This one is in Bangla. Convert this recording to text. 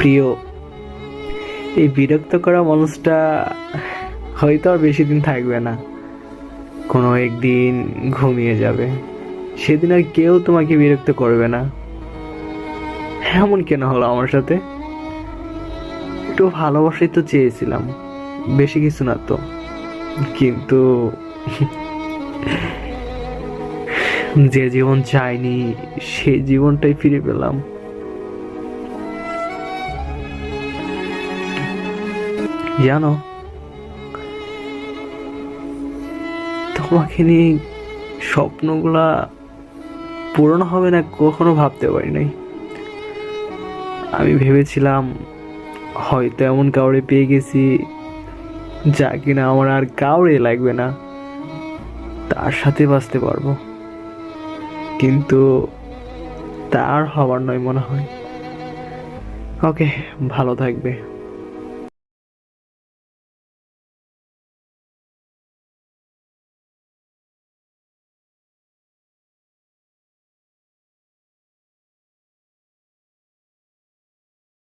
প্রিয়। এই বিরক্ত করা মানুষটা হয়তো আর বেশি দিন থাকবে না। কোনো একদিন ঘুমিয়ে যাবে। সেদিন আর কেউ তোমাকে বিরক্ত করবে না। এমন কেন হলো আমার সাথে? একটু ভালোবাসাই তো চেয়েছিলাম, বেশি কিছু না তো। কিন্তু যে জীবন চাইনি সেই জীবনটাই ফিরে পেলাম। জানো, তোমাকে নিয়ে স্বপ্নগুলা পূরণ হবে না কখনো ভাবতে পারি নাই। আমি ভেবেছিলাম হয়তো এমন কাউরে পেয়ে গেছি যা কিনা আমার আর কাউরে লাগবে না। তার সাথে বাঁচতে পারব। কিন্তু তার হবার নয় মনে হয়। ওকে, ভালো থাকবে।